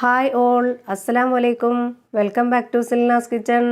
Hi all അസ്സലാം വലൈക്കും welcome back to Silnas kitchen.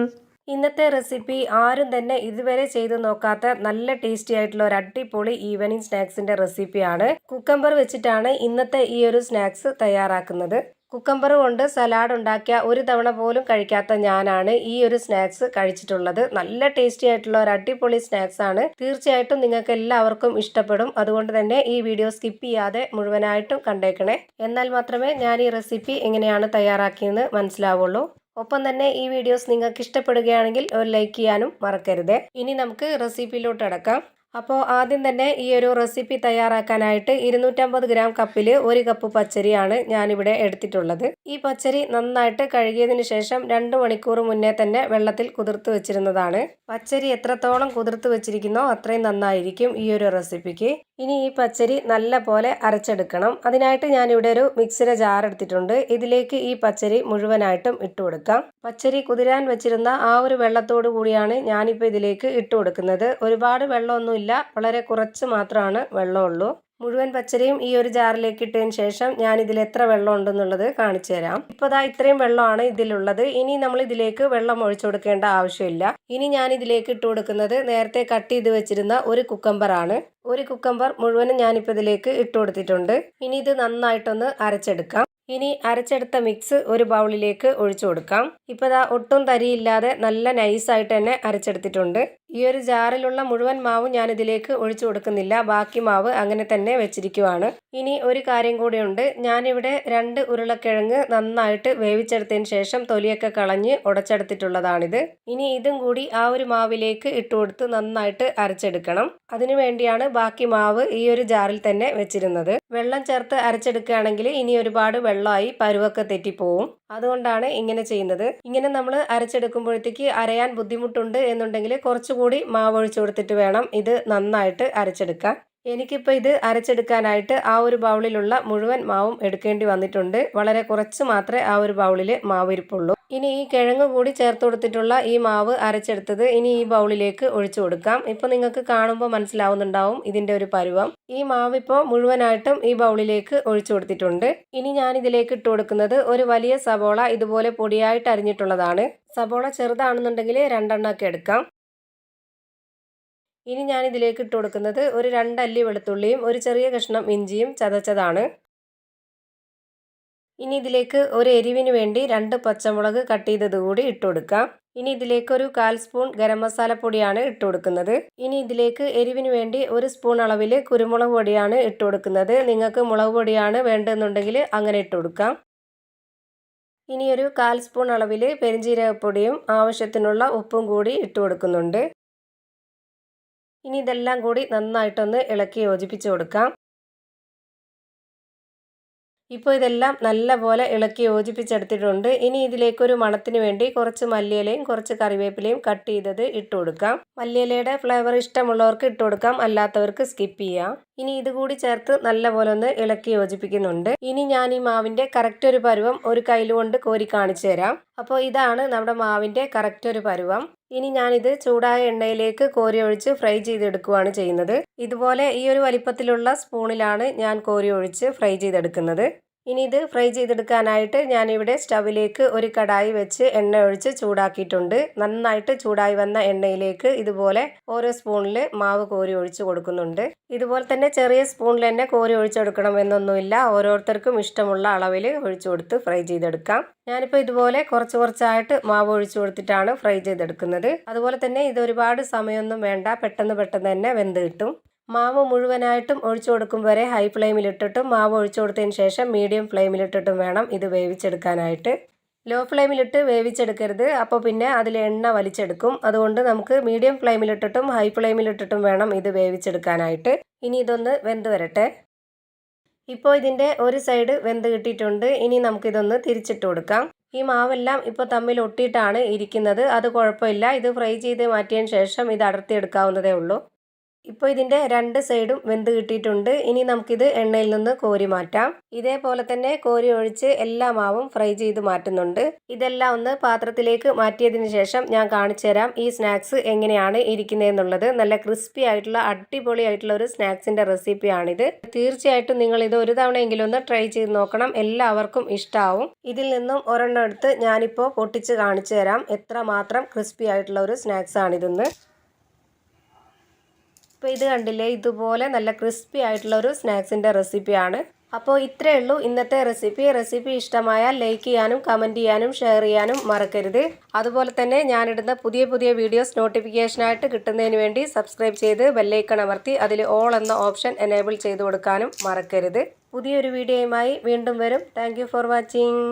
ഇന്നത്തെ റെസിപ്പി ആരും തന്നെ ഇതുവരെ ചെയ്ത് നോക്കാത്ത നല്ല ടേസ്റ്റി ആയിട്ടുള്ള ഒരു അടിപൊളി ഈവനിങ് സ്നാക്സിന്റെ റെസിപ്പിയാണ്. കുക്കമ്പർ വെച്ചിട്ടാണ് ഇന്നത്തെ ഈ ഒരു സ്നാക്സ് തയ്യാറാക്കുന്നത്. കുക്കമ്പർ കൊണ്ട് സലാഡ് ഉണ്ടാക്കിയ ഒരു തവണ പോലും കഴിക്കാത്ത ഞാനാണ് ഈ ഒരു സ്നാക്സ് കഴിച്ചിട്ടുള്ളത്. നല്ല ടേസ്റ്റി ആയിട്ടുള്ള ഒരു അടിപൊളി സ്നാക്സ് ആണ്. തീർച്ചയായിട്ടും നിങ്ങൾക്ക് എല്ലാവർക്കും ഇഷ്ടപ്പെടും. അതുകൊണ്ട് തന്നെ ഈ വീഡിയോ സ്കിപ്പ് ചെയ്യാതെ മുഴുവനായിട്ടും കണ്ടേക്കണേ. എന്നാൽ മാത്രമേ ഞാൻ ഈ റെസിപ്പി എങ്ങനെയാണ് തയ്യാറാക്കിയെന്ന് മനസ്സിലാവുള്ളൂ. ഒപ്പം തന്നെ ഈ വീഡിയോസ് നിങ്ങൾക്ക് ഇഷ്ടപ്പെടുകയാണെങ്കിൽ ഒരു ലൈക്ക് ചെയ്യാനും മറക്കരുത്. ഇനി നമുക്ക് റെസിപ്പിയിലോട്ട് അടക്കാം. അപ്പോൾ ആദ്യം തന്നെ ഈ ഒരു റെസിപ്പി തയ്യാറാക്കാനായിട്ട് ഇരുന്നൂറ്റമ്പത് ഗ്രാം കപ്പിൽ ഒരു കപ്പ് പച്ചരിയാണ് ഞാനിവിടെ എടുത്തിട്ടുള്ളത്. ഈ പച്ചരി നന്നായിട്ട് കഴുകിയതിന് ശേഷം രണ്ട് മണിക്കൂർ മുന്നേ തന്നെ വെള്ളത്തിൽ കുതിർത്ത് വെച്ചിരുന്നതാണ്. പച്ചരി എത്രത്തോളം കുതിർത്ത് വെച്ചിരിക്കുന്നോ അത്രയും നന്നായിരിക്കും ഈ ഒരു റെസിപ്പിക്ക്. ഇനി ഈ പച്ചരി നല്ല പോലെ അരച്ചെടുക്കണം. അതിനായിട്ട് ഞാനിവിടെ ഒരു മിക്സിയുടെ ജാർ എടുത്തിട്ടുണ്ട്. ഇതിലേക്ക് ഈ പച്ചരി മുഴുവനായിട്ടും ഇട്ട് കൊടുക്കാം. പച്ചരി കുതിരാൻ വെച്ചിരുന്ന ആ ഒരു വെള്ളത്തോടു കൂടിയാണ് ഞാനിപ്പോൾ ഇതിലേക്ക് ഇട്ട് കൊടുക്കുന്നത്. ഒരുപാട് വെള്ളമൊന്നുമില്ല വളരെ കുറച്ച് മാത്രമാണ് വെള്ളമുള്ളൂ. മുഴുവൻ പച്ചരിയും ഈ ഒരു ജാറിലേക്ക് ഇട്ടതിന് ശേഷം ഞാൻ ഇതിൽ എത്ര വെള്ളം ഉണ്ടെന്നുള്ളത് കാണിച്ചു തരാം. ഇപ്പോൾ ദാ ഇത്രയും വെള്ളമാണ് ഇതിലുള്ളത്. ഇനി നമ്മൾ ഇതിലേക്ക് വെള്ളം ഒഴിച്ചു കൊടുക്കേണ്ട ആവശ്യമില്ല. ഇനി ഞാൻ ഇതിലേക്ക് ഇട്ട് കൊടുക്കുന്നത് നേരത്തെ കട്ട് ചെയ്ത് വെച്ചിരുന്ന ഒരു കുക്കമ്പറാണ് ഒരു കുക്കമ്പർ മുഴുവനും ഞാനിപ്പോൾ ഇതിലേക്ക് ഇട്ട് കൊടുത്തിട്ടുണ്ട്. ഇനി ഇത് നന്നായിട്ടൊന്ന് അരച്ചെടുക്കാം. ഇനി അരച്ചെടുത്ത മിക്സ് ഒരു ബൗളിലേക്ക് ഒഴിച്ചു കൊടുക്കാം. ഇപ്പോൾ ദാ ഒട്ടും തരിയില്ലാതെ നല്ല നൈസായിട്ട് തന്നെ അരച്ചെടുത്തിട്ടുണ്ട്. ഈ ഒരു ജാറിലുള്ള മുഴുവൻ മാവും ഞാൻ ഇതിലേക്ക് ഒഴിച്ചു കൊടുക്കുന്നില്ല. ബാക്കി മാവ് അങ്ങനെ തന്നെ വെച്ചിരിക്കുവാണ്. ഇനി ഒരു കാര്യം കൂടിയുണ്ട് ഞാനിവിടെ രണ്ട് ഉരുളക്കിഴങ്ങ് നന്നായിട്ട് വേവിച്ചെടുത്തതിന് ശേഷം തൊലിയൊക്കെ കളഞ്ഞ് ഉടച്ചെടുത്തിട്ടുള്ളതാണിത്. ഇനി ഇതും കൂടി ആ ഒരു മാവിലേക്ക് ഇട്ടുകൊടുത്ത് നന്നായിട്ട് അരച്ചെടുക്കണം. അതിനു വേണ്ടിയാണ് ബാക്കി മാവ് ഈ ഒരു ജാറിൽ തന്നെ വെച്ചിരുന്നത്. വെള്ളം ചേർത്ത് അരച്ചെടുക്കുകയാണെങ്കിൽ ഇനി ഒരുപാട് വെള്ളമായി പരുവൊക്കെ തെറ്റിപ്പോവും. അതുകൊണ്ടാണ് ഇങ്ങനെ ചെയ്യുന്നത്. ഇങ്ങനെ നമ്മൾ അരച്ചെടുക്കുമ്പോഴത്തേക്ക് അരയാൻ ബുദ്ധിമുട്ടുണ്ട് എന്നുണ്ടെങ്കിൽ കുറച്ചുകൂടി മാവ് ഒഴിച്ചു കൊടുത്തിട്ട് വേണം ഇത് നന്നായിട്ട് അരച്ചെടുക്കാൻ. എനിക്കിപ്പോൾ ഇത് അരച്ചെടുക്കാനായിട്ട് ആ ഒരു ബൗളിലുള്ള മുഴുവൻ മാവും എടുക്കേണ്ടി വന്നിട്ടുണ്ട്. വളരെ കുറച്ച് മാത്രമേ ആ ഒരു ബൗളിൽ മാവ് ഇരിപ്പുള്ളൂ ഇനി ഈ കിഴങ്ങ് കൂടി ചേർത്ത് കൊടുത്തിട്ടുള്ള ഈ മാവ് അരച്ചെടുത്തത് ഇനി ഈ ബൗളിലേക്ക് ഒഴിച്ചു കൊടുക്കാം. ഇപ്പോൾ നിങ്ങൾക്ക് കാണുമ്പോൾ മനസ്സിലാവുന്നുണ്ടാവും ഇതിന്റെ ഒരു പരുവം. ഈ മാവ് ഇപ്പോൾ മുഴുവനായിട്ടും ഈ ബൗളിലേക്ക് ഒഴിച്ചു കൊടുത്തിട്ടുണ്ട്. ഇനി ഞാൻ ഇതിലേക്ക് ഇട്ട് കൊടുക്കുന്നത് ഒരു വലിയ സബോള ഇതുപോലെ പൊടിയായിട്ട് അരിഞ്ഞിട്ടുള്ളതാണ്. സബോള ചെറുതാണെന്നുണ്ടെങ്കിൽ രണ്ടെണ്ണമൊക്കെ എടുക്കാം. ഇനി ഞാൻ ഇതിലേക്ക് ഇട്ട് കൊടുക്കുന്നത് ഒരു രണ്ടല്ലി വെളുത്തുള്ളിയും ഒരു ചെറിയ കഷ്ണം ഇഞ്ചിയും ചതച്ചതാണ്. ഇനി ഇതിലേക്ക് ഒരു എരിവിന് വേണ്ടി രണ്ട് പച്ചമുളക് കട്ട് ചെയ്തത് കൂടി ഇട്ട് കൊടുക്കാം. ഇനി ഇതിലേക്ക് ഒരു കാൽ സ്പൂൺ ഗരം മസാലപ്പൊടിയാണ് ഇട്ട് കൊടുക്കുന്നത്. ഇനി ഇതിലേക്ക് എരിവിന് വേണ്ടി ഒരു സ്പൂൺ അളവിൽ കുരുമുളക് പൊടിയാണ് ഇട്ട് കൊടുക്കുന്നത്. നിങ്ങൾക്ക് മുളക് പൊടിയാണ് വേണ്ടതെന്നുണ്ടെങ്കിൽ അങ്ങനെ ഇട്ട് കൊടുക്കാം. ഇനി ഒരു കാൽ സ്പൂൺ അളവിൽ പെരിഞ്ജീരകപ്പൊടിയും ആവശ്യത്തിനുള്ള ഉപ്പും കൂടി ഇട്ട് കൊടുക്കുന്നുണ്ട്. ഇനി ഇതെല്ലാം കൂടി നന്നായിട്ടൊന്ന് ഇളക്കി യോജിപ്പിച്ച് കൊടുക്കാം. ഇപ്പോൾ ഇതെല്ലാം നല്ലപോലെ ഇളക്കി യോജിപ്പിച്ചെടുത്തിട്ടുണ്ട്. ഇനി ഇതിലേക്കൊരു മണത്തിന് വേണ്ടി കുറച്ച് മല്ലിയിലയും കുറച്ച് കറിവേപ്പിലയും കട്ട് ചെയ്തത് ഇട്ട് കൊടുക്കാം. മല്ലിയിലയുടെ ഫ്ലേവർ ഇഷ്ടമുള്ളവർക്ക് ഇട്ട് കൊടുക്കാം അല്ലാത്തവർക്ക് സ്കിപ്പ് ചെയ്യാം. ഇനി ഇതുകൂടി ചേർത്ത് നല്ലപോലെ ഒന്ന് ഇളക്കി യോജിപ്പിക്കുന്നുണ്ട്. ഇനി ഞാൻ ഈ മാവിന്റെ കറക്റ്റ് ഒരു പരുവം ഒരു കയ്യിലുകൊണ്ട് കോരി കാണിച്ചു തരാം. അപ്പോൾ ഇതാണ് നമ്മുടെ മാവിന്റെ കറക്റ്റ് ഒരു പരുവം. ഇനി ഞാനിത് ചൂടായ എണ്ണയിലേക്ക് കോരി ഒഴിച്ച് ഫ്രൈ ചെയ്തെടുക്കുകയാണ് ചെയ്യുന്നത്. ഇതുപോലെ ഈ ഒരു വലിപ്പത്തിലുള്ള സ്പൂണിലാണ് ഞാൻ കോരി ഒഴിച്ച് ഫ്രൈ ചെയ്തെടുക്കുന്നത്. ഇനി ഇത് ഫ്രൈ ചെയ്തെടുക്കാനായിട്ട് ഞാനിവിടെ സ്റ്റവിലേക്ക് ഒരു കടായി വെച്ച് എണ്ണ ഒഴിച്ച് ചൂടാക്കിയിട്ടുണ്ട്. നന്നായിട്ട് ചൂടായി വന്ന എണ്ണയിലേക്ക് ഇതുപോലെ ഓരോ സ്പൂണിൽ മാവ് കോരി ഒഴിച്ച് കൊടുക്കുന്നുണ്ട്. ഇതുപോലെ തന്നെ ചെറിയ സ്പൂണിൽ തന്നെ കോരി ഒഴിച്ചെടുക്കണം എന്നൊന്നുമില്ല ഓരോരുത്തർക്കും ഇഷ്ടമുള്ള അളവിൽ ഒഴിച്ചു കൊടുത്ത് ഫ്രൈ ചെയ്തെടുക്കാം. ഞാനിപ്പോൾ ഇതുപോലെ കുറച്ച് കുറച്ചായിട്ട് മാവ് ഒഴിച്ചു കൊടുത്തിട്ടാണ് ഫ്രൈ ചെയ്തെടുക്കുന്നത്. അതുപോലെ തന്നെ ഇത് ഒരുപാട് സമയമൊന്നും വേണ്ട. പെട്ടെന്ന് പെട്ടെന്ന് തന്നെ വെന്ത് കിട്ടും. മാവ് മുഴുവനായിട്ടും ഒഴിച്ചു കൊടുക്കും വരെ ഹൈ ഫ്ലെയിമിലിട്ടിട്ടും മാവ് ഒഴിച്ചു കൊടുത്തതിന് ശേഷം മീഡിയം ഫ്ലെയിമിലിട്ടിട്ടും വേണം ഇത് വേവിച്ചെടുക്കാനായിട്ട്. ലോ ഫ്ലെയിമിലിട്ട് വേവിച്ചെടുക്കരുത്. അപ്പോൾ പിന്നെ അതിൽ എണ്ണ വലിച്ചെടുക്കും. അതുകൊണ്ട് നമുക്ക് മീഡിയം ഫ്ലെയിമിലിട്ടിട്ടും ഹൈ ഫ്ലെയിമിലിട്ടിട്ടും വേണം ഇത് വേവിച്ചെടുക്കാനായിട്ട്. ഇനി ഇതൊന്ന് വെന്ത് വരട്ടെ. ഇപ്പോൾ ഇതിന്റെ ഒരു സൈഡ് വെന്ത് കിട്ടിയിട്ടുണ്ട്. ഇനി നമുക്കിതൊന്ന് തിരിച്ചിട്ട് കൊടുക്കാം. ഈ മാവെല്ലാം ഇപ്പോൾ തമ്മിൽ ഒട്ടിയിട്ടാണ് ഇരിക്കുന്നത്. അത് കുഴപ്പമില്ല. ഇത് ഫ്രൈ ചെയ്ത് മാറ്റിയതിന് ശേഷം ഇത് അടർത്തിയെടുക്കാവുന്നതേ ഉള്ളൂ. ഇപ്പോൾ ഇതിന്റെ രണ്ട് സൈഡും വെന്ത് കിട്ടിയിട്ടുണ്ട്. ഇനി നമുക്കിത് എണ്ണയിൽ നിന്ന് കോരി മാറ്റാം. ഇതേപോലെ തന്നെ കോരി ഒഴിച്ച് എല്ലാ മാവും ഫ്രൈ ചെയ്ത് മാറ്റുന്നുണ്ട്. ഇതെല്ലാം ഒന്ന് പാത്രത്തിലേക്ക് മാറ്റിയതിന് ശേഷം ഞാൻ കാണിച്ചു തരാം ഈ സ്നാക്സ് എങ്ങനെയാണ് ഇരിക്കുന്നതെന്നുള്ളത്. നല്ല ക്രിസ്പി ആയിട്ടുള്ള അടിപൊളി ആയിട്ടുള്ള ഒരു സ്നാക്സിന്റെ റെസിപ്പിയാണിത് തീർച്ചയായിട്ടും നിങ്ങൾ ഇത് ഒരു തവണയെങ്കിലും ഒന്ന് ട്രൈ ചെയ്ത് നോക്കണം. എല്ലാവർക്കും ഇഷ്ടമാവും ഇതിൽ നിന്നും ഒരെണ്ണം എടുത്ത് ഞാനിപ്പോൾ പൊട്ടിച്ച് കാണിച്ചു തരാം. എത്ര മാത്രം ക്രിസ്പി ആയിട്ടുള്ള ഒരു സ്നാക്സ് ആണിതെന്ന്. അപ്പോൾ ഇത് കണ്ടില്ലേ ഇതുപോലെ നല്ല ക്രിസ്പി ആയിട്ടുള്ള ഒരു സ്നാക്സിന്റെ റെസിപ്പിയാണ് അപ്പോൾ ഇത്രയേ ഉള്ളൂ ഇന്നത്തെ റെസിപ്പി റെസിപ്പി ഇഷ്ടമായാൽ ലൈക്ക് ചെയ്യാനും കമന്റ് ചെയ്യാനും ഷെയർ ചെയ്യാനും മറക്കരുത്. അതുപോലെ തന്നെ ഞാനിടുന്ന പുതിയ പുതിയ വീഡിയോസ് നോട്ടിഫിക്കേഷനായിട്ട് കിട്ടുന്നതിന് വേണ്ടി സബ്സ്ക്രൈബ് ചെയ്ത് ബെല്ലൈക്കൺ അമർത്തി അതിൽ ഓൾ എന്ന ഓപ്ഷൻ എനേബിൾ ചെയ്ത് കൊടുക്കാനും മറക്കരുത്. പുതിയൊരു വീഡിയോയുമായി വീണ്ടും വരും. Thank for watching